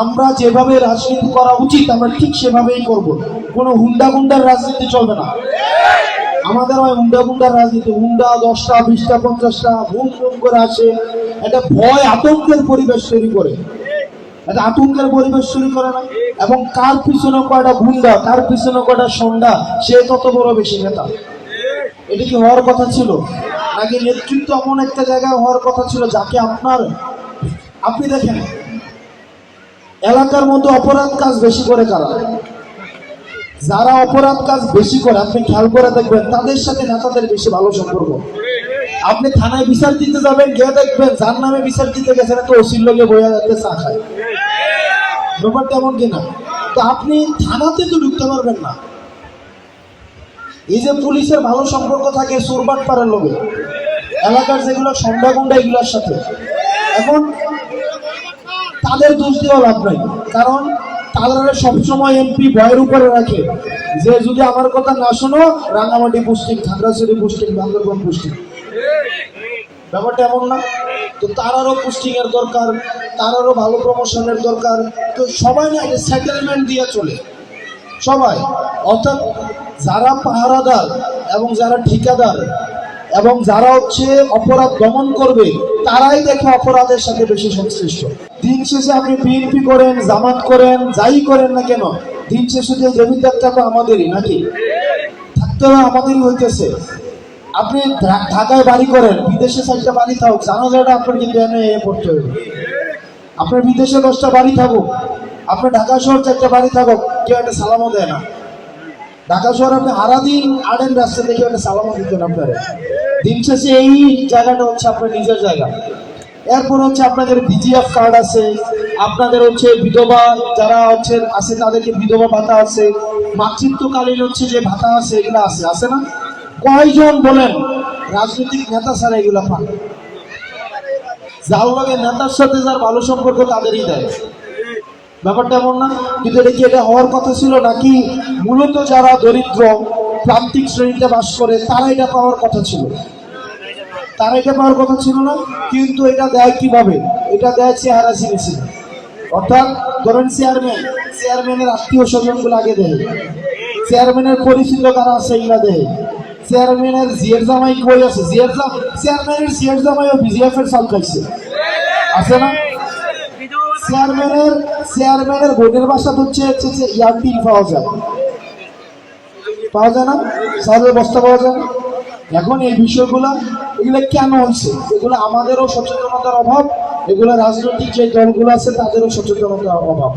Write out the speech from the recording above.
আমরা যেভাবে রাজনীতি করা উচিত, আমরা ঠিক সেভাবেই করব। কোনো হুন্ডা গুন্ডার রাজনীতি চলবে না। আমাদের হয় হুন্ডা গুন্ডার রাজনীতি। হুন্ডা দশটা, বিশটা, পঞ্চাশটা, ভুম ভুম করে আসে। একটা ভয় আতঙ্কের পরিবেশ তৈরি করে। একটা আতঙ্কের পরিবেশ তৈরি করে না। এবং কার পিছনে কয়টা গুন্ডা, কার পিছনে কয়টা সন্ডা, সে তত বড় বেশি নেতা। এটা কি হওয়ার কথা ছিল? নাকি নেতৃত্ব এমন একটা জায়গায় হওয়ার কথা ছিল যাকে আপনার আপনি দেখেন এলাকার মধ্যে অপরাধ কাজ বেশি করে কারা? যারা অপরাধ কাজ বেশি করে, আপনি খেয়াল করে দেখবেন, তাদের সাথে নেতাদের বেশি ভালো সম্পর্ক। আপনি থানায় বিচার দিতে যাবেন, গিয়ে দেখবেন, যার নামে বিচার দিতে গেছেন তো ওসির লোকে বইয়া যাচ্ছে, চা খায়। ব্যাপারটা এমন কিনা? তো আপনি থানাতে তো ঢুকতে পারবেন না। এই যে পুলিশের ভালো সম্পর্ক থাকে সুরবাট পাড়ার লোকে এলাকার যেগুলো সন্ধ্যা গুন্ডা এগুলোর সাথে। এখন তাদের দোষ দেওয়া লাভ নাই। কারণ তারা সবসময় এমপি ভয়ের উপরে রাখে। যে যদি আমার কথা না শোনো, রাঙামাটি পুষ্টিং খাগড়াছড়ি পুষ্টিং বান্দরবান পুষ্টিং ব্যাপারটা এমন না। তো তারারও পুষ্টিং এর দরকার তারারও ভালো প্রমোশনের দরকার। তো সবাই না সেটেলমেন্ট দিয়ে চলে। সবাই। অর্থাৎ যারা পাহারাদার এবং যারা ঠিকাদার এবং যারা হচ্ছে অপরাধ দমন করবে, তারাই দেখে অপরাধের সাথে বেশি সংশ্লিষ্ট। দিন শেষে আপনি বিএনপি করেন, জামাত করেন, যাই করেন না কেন, দিন শেষে যে জমিদারটা তো আমাদেরই নাকি? থাকতে হবে আমাদেরই হইতেছে। আপনি ঢাকায় বাড়ি করেন, বিদেশে চারটা বাড়ি থাকুক জানাজাটা আপনার কিন্তু এনে এ পড়তে হবে আপনার বিদেশে দশটা বাড়ি থাকুক, আপনার ঢাকা শহর চারটা বাড়ি থাকুক, কেউ একটা সালামও দেয় না। ঢাকা শহর আপনি আরাদিন আড়েন রাস্তা দেখে একটা সালামও দিতেন আপনারা। দিন শেষে এই জায়গাটা হচ্ছে আপনার নিজের জায়গা। এরপর হচ্ছে আপনাদের বিজিএফ কার্ড আছে, আপনাদের হচ্ছে বিধবা যারা হচ্ছে আছে তাদেরকে বিধবা ভাতা আছে। মাতৃত্বকালীন হচ্ছে যে ভাতা আছে, এগুলো আছে আছে না? কয়জন বলেন? রাজনৈতিক নেতা ছাড়া এগুলো পান? যার লগে নেতার সাথে যার ভালো সম্পর্ক তাদেরই দেয়। ব্যাপারটা এমন না, কিন্তু এটা কি এটা হওয়ার কথা ছিল নাকি? মূলত যারা দরিদ্র প্রান্তিক শ্রেণীতে বাস করে, তারা এটা পাওয়ার কথা ছিল। তারা এটা পাওয়ার কথা ছিল না, কিন্তু এটা দেয় কীভাবে? এটা দেয় চেহারা চিনেছিল অর্থাৎ ধরেন চেয়ারম্যান, চেয়ারম্যানের আত্মীয় স্বজনগুলো আগে দেয়। চেয়ারম্যানের পরিচিত কারা আছে এগুলা দেয়। চেয়ারম্যানের জিয়ের জামাই কই আছে? জিয়ের চেয়ারম্যানের জিয়ের জামাইও বিজিএফ এর সাল খাইছে। আছে না? চেয়ারম্যানের চেয়ারম্যানের বোনের বাসা হচ্ছে যে ইয়ারটিন পাওয়া যায়। পাওয়া যায় না সারের বস্তা পাওয়া যায় না। এখন এই বিষয়গুলো, এগুলো কেন হচ্ছে? এগুলো আমাদেরও সচেতনতার অভাব, এগুলো রাজনৈতিক যে দলগুলো আছে তাদেরও সচেতনতার অভাব।